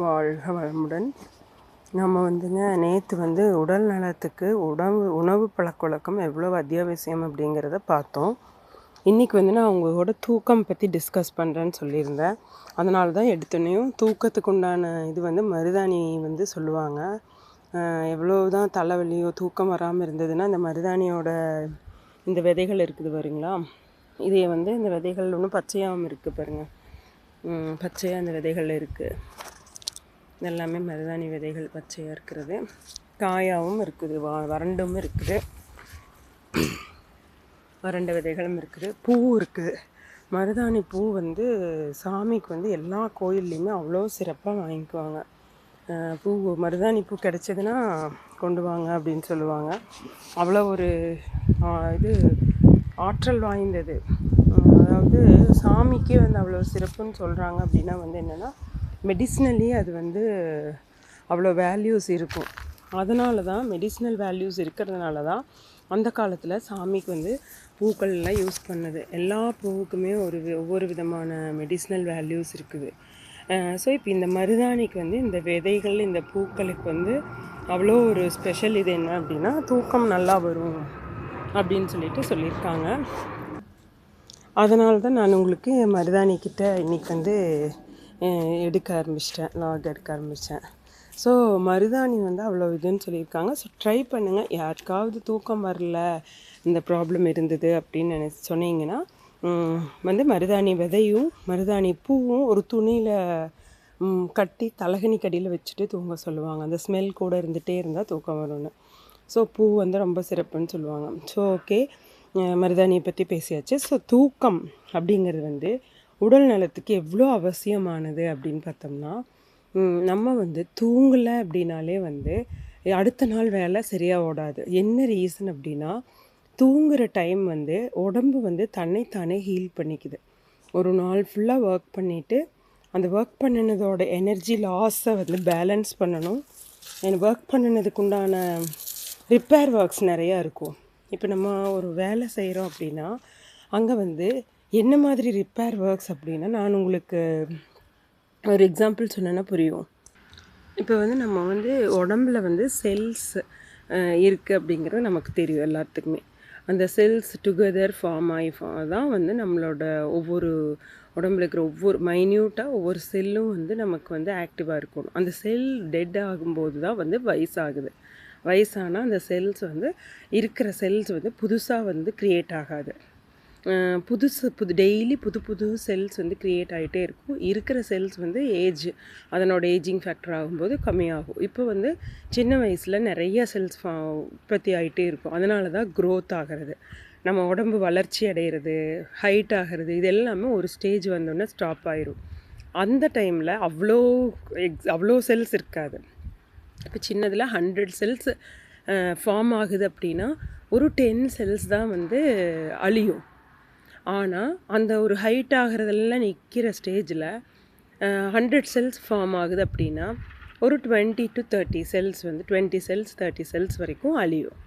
வாழ்க வளமுடன். நம்ம வந்துங்க நேற்று வந்து உடல் நலத்துக்கு உணவு உணவு பழக்கவழக்கம் எவ்வளோ அத்தியாவசியம் அப்படிங்கிறத பார்த்தோம். இன்றைக்கி வந்து நான் உங்களோட தூக்கம் பற்றி டிஸ்கஸ் பண்ணுறேன்னு சொல்லியிருந்தேன். அதனால தான் எடுத்தோடனையும் தூக்கத்துக்கு உண்டான இது வந்து மருதாணி வந்து சொல்லுவாங்க. எவ்வளோ தான் தலைவலியோ தூக்கம் வராமல் இருந்ததுன்னா இந்த மருதாணியோட இந்த விதைகள் இருக்குது பாருங்களா? இதே வந்து இந்த விதைகள் ஒன்றும் பச்சையாகவும் இருக்குது பாருங்கள் பச்சையாக அந்த விதைகள் இருக்குது எல்லாமே மருதாணி விதைகள் பச்சையாக இருக்கிறது காயாகவும் இருக்குது. வா வறண்டும் இருக்குது. வறண்ட விதைகளும் இருக்குது. பூ இருக்குது. மருதாணி பூ வந்து சாமிக்கு வந்து எல்லா கோயில்லையுமே அவ்வளோ சிறப்பாக வாங்கிக்குவாங்க. பூ மருதாணி பூ கிடச்சதுன்னா கொண்டு வாங்க அப்படின்னு சொல்லுவாங்க. அவ்வளோ ஒரு இது ஆற்றல் வாய்ந்தது. அதாவது சாமிக்கே வந்து அவ்வளோ சிறப்புன்னு சொல்கிறாங்க அப்படின்னா வந்து என்னென்னா மெடிசினலி அது வந்து அவ்வளோ வேல்யூஸ் இருக்கும். அதனால தான் மெடிசினல் வேல்யூஸ் இருக்கிறதுனால தான் அந்த காலத்தில் சாமிக்கு வந்து பூக்கள்லாம் யூஸ் பண்ணுது. எல்லா பூவுக்குமே ஒரு ஒவ்வொரு விதமான மெடிசினல் வேல்யூஸ் இருக்குது. ஸோ இப்போ இந்த மருதாணிக்கு வந்து இந்த விதைகள் இந்த பூக்களுக்கு வந்து அவ்வளோ ஒரு ஸ்பெஷல் இது என்ன அப்படின்னா தூக்கம் நல்லா வரும் அப்படின்னு சொல்லிட்டு சொல்லியிருக்காங்க. அதனால தான் நான் உங்களுக்கு மருதாணி கிட்ட இன்றைக்கி வந்து எடுக்க ஆரம்பிச்சிட்டேன் லாக் எடுக்க ஆரம்பித்தேன் ஸோ மருதாணி வந்து அவ்வளோ இதுன்னு சொல்லியிருக்காங்க. ஸோ ட்ரை பண்ணுங்கள் யாருக்காவது தூக்கம் வரல இந்த ப்ராப்ளம் இருந்தது அப்படின்னு நினச்சி சொன்னீங்கன்னா வந்து மருதாணி விதையும் மருதாணி பூவும் ஒரு துணியில் கட்டி தலகணி கடியில் வச்சுட்டு தூங்க சொல்லுவாங்க. அந்த ஸ்மெல் கூட இருந்துகிட்டே இருந்தால் தூக்கம் வரும்னு. ஸோ பூ வந்து ரொம்ப சிறப்புன்னு சொல்லுவாங்க. ஸோ ஓகே மருதாணியை பற்றி பேசியாச்சு. ஸோ தூக்கம் அப்படிங்கிறது வந்து உடல் நலத்துக்கு எவ்வளோ அவசியமானது அப்படின்னு பார்த்தோம்னா நம்ம வந்து தூங்கலை அப்படின்னாலே வந்து அடுத்த நாள் வேலை சரியாக ஓடாது. என்ன ரீசன் அப்படின்னா தூங்குகிற டைம் வந்து உடம்பு வந்து தன்னைத்தானே ஹீல் பண்ணிக்குது. ஒரு நாள் ஃபுல்லாக ஒர்க் பண்ணிவிட்டு அந்த ஒர்க் பண்ணினதோட எனர்ஜி லாஸை வந்து பேலன்ஸ் பண்ணணும். எனக்கு ஒர்க் பண்ணினதுக்கு உண்டான ரிப்பேர் ஒர்க்ஸ் நிறையா இருக்கும். இப்போ நம்ம ஒரு வேலை செய்கிறோம் அப்படின்னா அங்கே வந்து என்ன மாதிரி ரிப்பேர் ஒர்க்ஸ் அப்படின்னா நான் உங்களுக்கு ஒரு எக்ஸாம்பிள் சொன்னேன்னா புரியும். இப்போ வந்து நம்ம வந்து உடம்புல வந்து செல்ஸ் இருக்குது அப்படிங்கிறது நமக்கு தெரியும் எல்லாத்துக்குமே. அந்த செல்ஸ் டுகெதர் ஃபார்ம் ஆகி தான் வந்து நம்மளோட ஒவ்வொரு உடம்புல இருக்கிற ஒவ்வொரு மைன்யூட்டாக ஒவ்வொரு செல்லும் வந்து நமக்கு வந்து ஆக்டிவாக இருக்கணும். அந்த செல் டெட் ஆகும்போது தான் வந்து வயசாகுது. வயசானால் அந்த செல்ஸ் வந்து இருக்கிற செல்ஸ் வந்து புதுசாக வந்து க்ரியேட் ஆகாது. புதுசு புது டெய்லி புது புது செல்ஸ் வந்து க்ரியேட் ஆகிட்டே இருக்கும். இருக்கிற செல்ஸ் வந்து ஏஜ் அதனோட ஏஜிங் ஃபேக்டர் ஆகும்போது கம்மியாகும். இப்போ வந்து சின்ன வயசில் நிறைய செல்ஸ் உற்பத்தி ஆகிட்டே இருக்கும். அதனால தான் க்ரோத் ஆகிறது. நம்ம உடம்பு வளர்ச்சி அடைகிறது ஹைட் ஆகிறது இது எல்லாமே ஒரு ஸ்டேஜ் வந்தோடனே ஸ்டாப் ஆயிரும். அந்த டைமில் அவ்வளோ எக்ஸ் அவ்வளோ செல்ஸ் இருக்காது. இப்போ சின்னதில் ஹண்ட்ரட் செல்ஸ் ஃபார்ம் ஆகுது அப்படின்னா ஒரு டென் செல்ஸ் தான் வந்து அழியும். ஆனால் அந்த ஒரு ஹைட் ஆகிறதெல்லாம் நிற்கிற ஸ்டேஜில் ஹண்ட்ரட் செல்ஸ் ஃபார்ம் ஆகுது அப்படின்னா ஒரு டுவெண்ட்டி டு தேர்ட்டி செல்ஸ் வந்து டுவெண்ட்டி செல்ஸ் தேர்ட்டி செல்ஸ் வரைக்கும் அழியும்.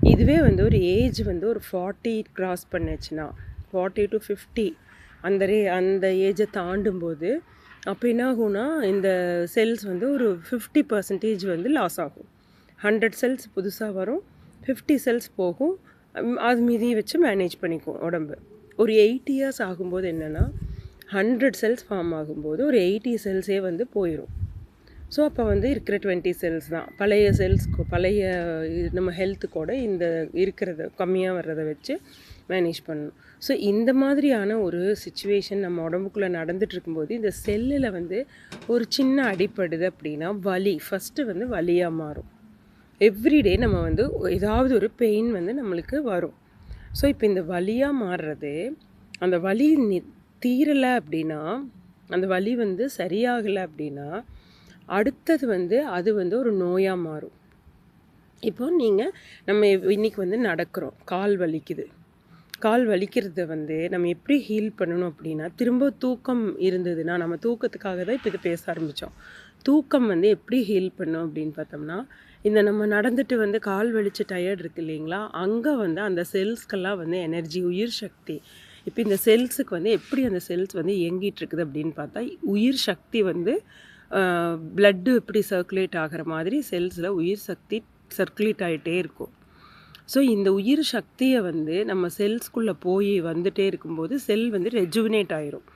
இதுவே வந்து ஒரு ஏஜ் வந்து ஒரு ஃபார்ட்டி க்ராஸ் பண்ணுச்சுன்னா ஃபார்ட்டி டு ஃபிஃப்டி அந்த ரே அந்த ஏஜை தாண்டும்போது அப்போ என்ன ஆகும்னா இந்த செல்ஸ் வந்து ஒரு ஃபிஃப்டி பர்சன்டேஜ் வந்து லாஸ் ஆகும். ஹண்ட்ரட் செல்ஸ் புதுசாக வரும் ஃபிஃப்டி செல்ஸ் போகும் அது மீதியை வச்சு மேனேஜ் பண்ணிக்கும் உடம்பு. ஒரு எயிட் இயர்ஸ் ஆகும்போது என்னென்னா ஹண்ட்ரட் செல்ஸ் ஃபார்ம் ஆகும்போது ஒரு எயிட்டி செல்ஸே வந்து போயிடும் ஸோ அப்போ வந்து இருக்கிற டுவெண்ட்டி செல்ஸ் தான். பழைய செல்ஸ்க்கு பழைய நம்ம ஹெல்த்துக்கூட இந்த இருக்கிறத கம்மியாக வர்றதை வச்சு மேனேஜ் பண்ணணும். ஸோ இந்த மாதிரியான ஒரு சுச்சுவேஷன் நம்ம உடம்புக்குள்ளே நடந்துட்டு இருக்கும்போது இந்த செல்லில் வந்து ஒரு சின்ன அடிப்படுது அப்படின்னா வலி ஃபஸ்ட்டு வந்து வலியாக மாறும். எவ்ரிடே நம்ம வந்து ஏதாவது ஒரு பெயின் வந்து நம்மளுக்கு வரும். ஸோ இப்போ இந்த வலியாக மாறுறது அந்த வலி நி தீரலை அப்படின்னா அந்த வலி வந்து சரியாகலை அப்படின்னா அடுத்தது வந்து அது வந்து ஒரு நோயாக மாறும். இப்போ நீங்கள் நம்ம இன்றைக்கி வந்து நடக்கிறோம். கால் வலிக்குது. கால் வலிக்கிறத வந்து நம்ம எப்படி ஹீல் பண்ணணும் அப்படின்னா திரும்ப தூக்கம் இருந்ததுன்னா நம்ம தூக்கத்துக்காக தான் இப்போ இது பேச ஆரம்பித்தோம் தூக்கம் வந்து எப்படி ஹீல் பண்ணும் அப்படின்னு பார்த்தோம்னா இந்த நம்ம நடந்துட்டு வந்து கால் வலிச்சு டயர்ட் இருக்கு இல்லைங்களா? அங்கே வந்து அந்த செல்ஸ்க்கெல்லாம் வந்து எனர்ஜி உயிர் சக்தி. இப்போ இந்த செல்ஸுக்கு வந்து எப்படி அந்த செல்ஸ் வந்து இயங்கிட்டு இருக்குது அப்படின்னு பார்த்தா உயிர் சக்தி வந்து பிளட்டு எப்படி சர்க்குலேட் ஆகிற மாதிரி செல்ஸில் உயிர் சக்தி சர்க்குலேட் ஆகிட்டே இருக்கும். ஸோ இந்த உயிர் சக்தியை வந்து நம்ம செல்ஸ்குள்ளே போய் வந்துட்டே இருக்கும்போது செல் வந்து ரெஜுவினேட் ஆயிரும்.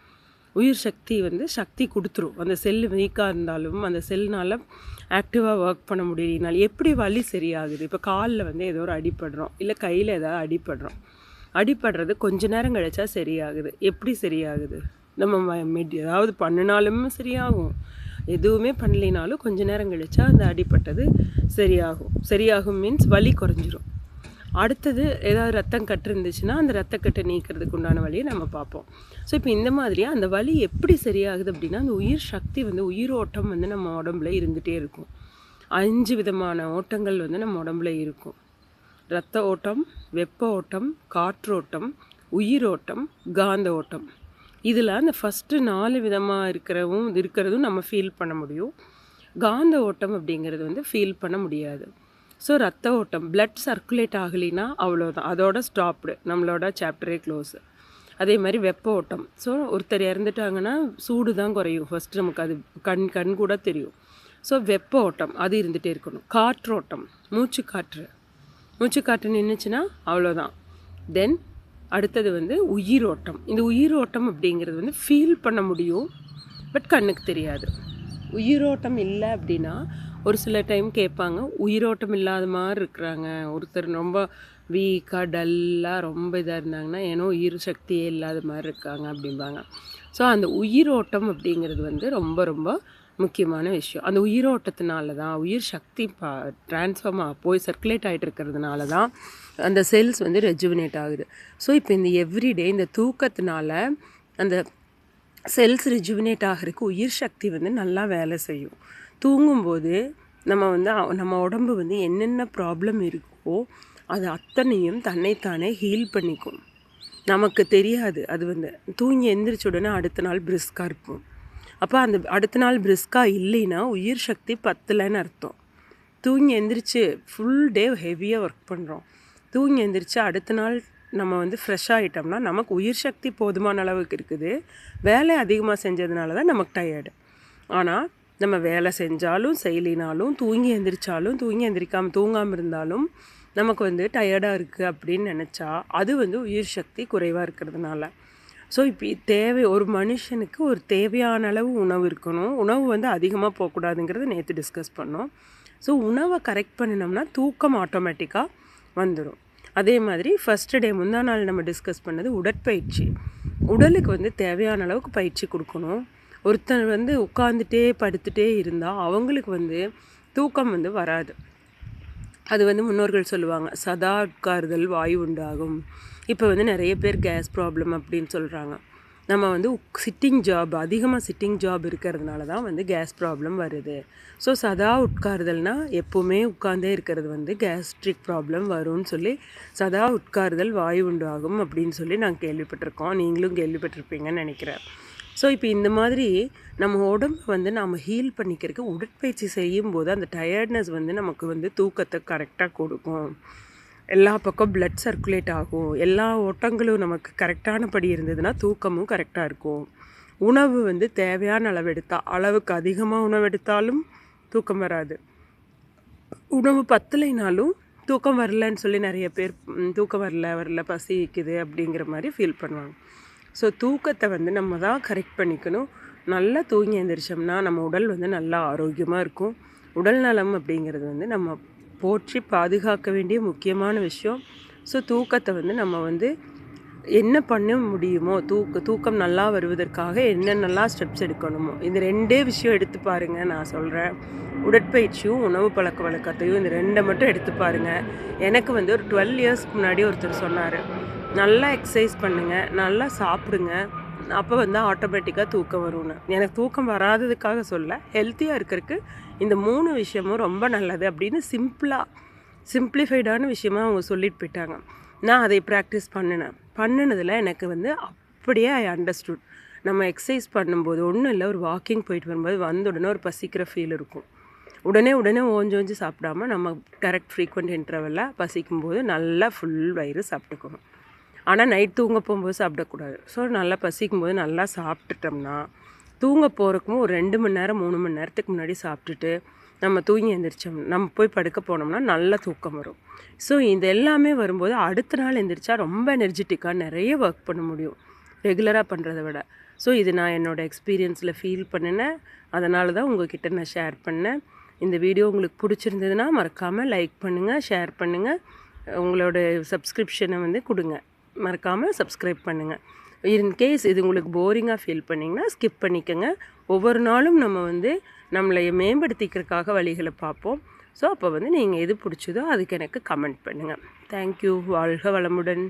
உயிர் சக்தி வந்து சக்தி கொடுத்துரும். அந்த செல் வீக்காக இருந்தாலும் அந்த செல்னால் ஆக்டிவாக ஒர்க் பண்ண முடியலனாலும் எப்படி வலி சரியாகுது? இப்போ காலில் வந்து ஏதோ ஒரு அடிப்படுறோம் இல்லை கையில் ஏதாவது அடிப்படுறோம் அடிப்படுறது கொஞ்ச நேரம் கழிச்சா சரியாகுது. எப்படி சரியாகுது? நம்ம மெட் ஏதாவது பண்ணினாலும் சரியாகும். எதுவுமே பண்ணலினாலும் கொஞ்ச நேரம் கழிச்சா அந்த அடிப்பட்டது சரியாகும். சரியாகும் மீன்ஸ் வலி குறைஞ்சிரும். அடுத்தது ஏதாவது ரத்தம் கட்டு இருந்துச்சுன்னா அந்த ரத்தக்கட்டை நீக்கிறதுக்கு உண்டான வழியை நம்ம பார்ப்போம். ஸோ இப்போ இந்த மாதிரியாக அந்த வலி எப்படி சரியாகுது அப்படின்னா அந்த உயிர் சக்தி வந்து உயிரோட்டம் வந்து நம்ம உடம்புல இருந்துகிட்டே இருக்கும். அஞ்சு விதமான ஓட்டங்கள் வந்து நம்ம உடம்புல இருக்கும். ரத்த ஓட்டம் வெப்ப ஓட்டம் காற்றோட்டம் உயிரோட்டம் காந்த ஓட்டம். இதில் அந்த ஃபஸ்ட்டு நாலு விதமாக இருக்கிறவும் இருக்கிறதும் நம்ம ஃபீல் பண்ண முடியும். காந்த ஓட்டம் அப்படிங்கிறது வந்து ஃபீல் பண்ண முடியாது. ஸோ ரத்த ஓட்டம் பிளட் சர்க்குலேட் ஆகலினா அவ்வளோதான் அதோட ஸ்டாப்டு நம்மளோட சாப்டரே க்ளோஸு அதே மாதிரி வெப்ப ஓட்டம். ஸோ ஒருத்தர் இறந்துட்டாங்கன்னா சூடு தான் குறையும். ஃபஸ்ட்டு நமக்கு அது கண் கண் கூட தெரியும். ஸோ வெப்ப ஓட்டம் அது இருந்துகிட்டே இருக்கணும். காற்றோட்டம் மூச்சு காற்று. மூச்சு காற்று நின்றுச்சுன்னா அவ்வளோதான் தென் அடுத்தது வந்து உயிரோட்டம் இந்த உயிரோட்டம் அப்படிங்கிறது வந்து ஃபீல் பண்ண முடியும் பட் கண்ணுக்கு தெரியாது. உயிரோட்டம் இல்லை அப்படின்னா ஒரு சில டைம் கேட்பாங்க உயிரோட்டம் இல்லாத மாதிரி இருக்கிறாங்க ஒருத்தர் ரொம்ப வீக்காக டல்லாக ரொம்ப இதாக இருந்தாங்கன்னா ஏன்னோ உயிர் சக்தியே இல்லாத மாதிரி இருக்காங்க அப்படிம்பாங்க. ஸோ அந்த உயிரோட்டம் அப்படிங்கிறது வந்து ரொம்ப ரொம்ப முக்கியமான விஷயம். அந்த உயிரோட்டத்தினால தான் உயிர் சக்தி பா ட்ரான்ஸ்ஃபார்மாக போய் சர்க்குலேட் ஆகிட்டு இருக்கிறதுனால தான் அந்த செல்ஸ் வந்து ரெஜுவினேட் ஆகுது. ஸோ இப்போ இந்த எவ்ரிடே இந்த தூக்கத்தினால அந்த செல்ஸ் ரிஜுவினேட் ஆகிறதுக்கு உயிர் சக்தி வந்து நல்லா வேலை செய்யும். தூங்கும்போது நம்ம வந்து நம்ம உடம்பு வந்து என்னென்ன ப்ராப்ளம் இருக்கோ அது அத்தனையும் தன்னைத்தானே ஹீல் பண்ணிக்கும். நமக்கு தெரியாது. அது வந்து தூங்கி எந்திரிச்ச உடனே அடுத்த நாள் பிரிஸ்காக இருப்போம். அப்போ அந்த அடுத்த நாள் பிரிஸ்காக இல்லைன்னா உயிர் சக்தி பத்தலைன்னு அர்த்தம். தூங்கி எந்திரிச்சு ஃபுல் டே ஹெவியாக ஒர்க் பண்ணுறோம் தூங்கி எந்திரிச்சு அடுத்த நாள் நம்ம வந்து ஃப்ரெஷ் ஆகிட்டோம்னா நமக்கு உயிர் சக்தி போதுமான அளவுக்கு இருக்குது. வேலை அதிகமாக செஞ்சதுனால தான் நமக்கு டயர்டு ஆனால் நம்ம வேலை செஞ்சாலும் செய்யலினாலும் தூங்கி எந்திரிச்சாலும் தூங்கி எந்திரிக்காமல் தூங்காமல் இருந்தாலும் நமக்கு வந்து டயர்டாக இருக்குது அப்படின்னு நினச்சா அது வந்து உயிர் சக்தி குறைவாக இருக்கிறதுனால. ஸோ இப்போ தேவை ஒரு மனுஷனுக்கு ஒரு தேவையான அளவு உணவு இருக்கணும். உணவு வந்து அதிகமாக போகக்கூடாதுங்கிறது நேற்று டிஸ்கஸ் பண்ணோம். ஸோ உணவை கரெக்ட் பண்ணினோம்னா தூக்கம் ஆட்டோமேட்டிக்காக வந்துடும் அதே மாதிரி ஃபஸ்ட்டு டே முந்தா நாள் நம்ம டிஸ்கஸ் பண்ணது உடற்பயிற்சி. உடலுக்கு வந்து தேவையான அளவுக்கு பயிற்சி கொடுக்கணும். ஒருத்தர் வந்து உட்காந்துட்டே படுத்துகிட்டே இருந்தால் அவங்களுக்கு வந்து தூக்கம் வந்து வராது. அது வந்து முன்னோர்கள் சொல்லுவாங்க சதா உட்காருதல் வாயு உண்டாகும். இப்போ வந்து நிறைய பேர் கேஸ் ப்ராப்ளம் அப்படின்னு சொல்கிறாங்க நம்ம வந்து சிட்டிங் ஜாப் அதிகமாக சிட்டிங் ஜாப் இருக்கிறதுனால தான் வந்து கேஸ் ப்ராப்ளம் வருது. ஸோ சதா உட்காருதல்னால் எப்போவுமே உட்கார்ந்தே இருக்கிறது வந்து கேஸ்ட்ரிக் ப்ராப்ளம் வரும்னு சொல்லி சதா உட்காருதல் வாயு உண்டாகும் அப்படின்னு சொல்லி நாங்கள் கேள்விப்பட்டிருக்கோம். நீங்களும் கேள்விப்பட்டிருப்பீங்கன்னு நினைக்கிறேன். ஸோ இப்போ இந்த மாதிரி நம்ம உடம்பு வந்து நாம் ஹீல் பண்ணிக்கிறதுக்கு உடற்பயிற்சி செய்யும்போது அந்த டயர்ட்னஸ் வந்து நமக்கு வந்து தூக்கத்தை கரெக்டாக கொடுக்கும். எல்லா பக்கம் பிளட் சர்க்குலேட் ஆகும். எல்லா ஓட்டங்களும் நமக்கு கரெக்டானபடி இருந்ததுன்னா தூக்கமும் கரெக்டாக இருக்கும். உணவு வந்து தேவையான அளவு எடுத்தால் அளவுக்கு அதிகமாக உணவு எடுத்தாலும் தூக்கம் வராது. உணவு பத்தலைனாலும் தூக்கம் வரலன்னு சொல்லி நிறைய பேர் தூக்கம் வரல வரல பசிக்குது அப்படிங்கிற மாதிரி ஃபீல் பண்ணுவாங்க. ஸோ தூக்கத்தை வந்து நம்ம தான் கரெக்ட் பண்ணிக்கணும். நல்லா தூங்கி எழுந்திரிச்சோம்னா நம்ம உடல் வந்து நல்லா ஆரோக்கியமாக இருக்கும். உடல் நலம் அப்படிங்கிறது வந்து நம்ம போற்றி பாதுகாக்க வேண்டிய முக்கியமான விஷயம். ஸோ தூக்கத்தை வந்து நம்ம வந்து என்ன பண்ண முடியுமோ தூக்க தூக்கம் நல்லா வருவதற்காக என்னென்னலாம் ஸ்டெப்ஸ் எடுக்கணுமோ இந்த ரெண்டே விஷயம் எடுத்து பாருங்கள் நான் சொல்கிறேன் உடற்பயிற்சியும் உணவு பழக்க வழக்கத்தையும் இந்த ரெண்டை மட்டும் எடுத்து பாருங்கள் எனக்கு வந்து ஒரு டுவெல் இயர்ஸ்க்கு முன்னாடி ஒருத்தர் சொன்னார் நல்லா எக்ஸசைஸ் பண்ணுங்கள் நல்லா சாப்பிடுங்க அப்போ வந்து ஆட்டோமேட்டிக்காக தூக்கம் வரும்னு. எனக்கு தூக்கம் வராததுக்காக சொல்ல ஹெல்த்தியாக இருக்கிறதுக்கு இந்த மூணு விஷயமும் ரொம்ப நல்லது அப்படின்னு சிம்பிளாக சிம்பிளிஃபைடான விஷயமா அவங்க சொல்லிட்டு போயிட்டாங்க. நான் அதை ப்ராக்டிஸ் பண்ணினேன். பண்ணினதில் எனக்கு வந்து அப்படியே ஐ அண்டர்ஸ்டுட் நம்ம எக்ஸசைஸ் பண்ணும்போது ஒன்றும் இல்லை ஒரு வாக்கிங் போயிட்டு வரும்போது வந்த உடனே ஒரு பசிக்கிற ஃபீல் இருக்கும். உடனே உடனே ஓஞ்சி ஓஞ்சி சாப்பிடாம நம்ம கரெக்ட் ஃப்ரீக்வெண்ட் இன்டர்வலில் பசிக்கும்போது நல்லா ஃபுல் வயிறு சாப்பிட்டுக்கணும் ஆனால் நைட் தூங்க போகும்போது சாப்பிடக்கூடாது. ஸோ நல்லா பசிக்கும் போது நல்லா சாப்பிட்டுட்டோம்னா தூங்க போகிறக்கும் ஒரு ரெண்டு மணி நேரம் மூணு மணி நேரத்துக்கு முன்னாடி சாப்பிட்டுட்டு நம்ம தூங்கி எழுந்திரிச்சோம் நம்ம போய் படுக்க போனோம்னா நல்ல தூக்கம் வரும். ஸோ இது எல்லாமே வரும்போது அடுத்த நாள் எந்திரிச்சா ரொம்ப எனர்ஜெட்டிக்காக நிறைய ஒர்க் பண்ண முடியும் ரெகுலராக பண்ணுறத விட. ஸோ இது நான் என்னோடய எக்ஸ்பீரியன்ஸில் ஃபீல் பண்ணினேன். அதனால தான் உங்ககிட்ட நான் ஷேர் பண்ணேன். இந்த வீடியோ உங்களுக்கு பிடிச்சிருந்ததுன்னா மறக்காமல் லைக் பண்ணுங்கள் ஷேர் பண்ணுங்கள் உங்களோட சப்ஸ்கிரிப்ஷனை வந்து கொடுங்க. மறக்காமல் சப்ஸ்கிரைப் பண்ணுங்கள் இன்கேஸ் இது உங்களுக்கு போரிங்காக ஃபீல் பண்ணிங்கன்னா ஸ்கிப் பண்ணிக்கோங்க. ஒவ்வொரு நாளும் நம்ம வந்து நம்மளை மேம்படுத்திக்கிறதுக்காக வழிகளை பார்ப்போம். ஸோ அப்போ வந்து நீங்கள் எது பிடிச்சதோ அதுக்கு எனக்கு கமெண்ட் பண்ணுங்கள் தேங்க்யூ வாழ்க வளமுடன்.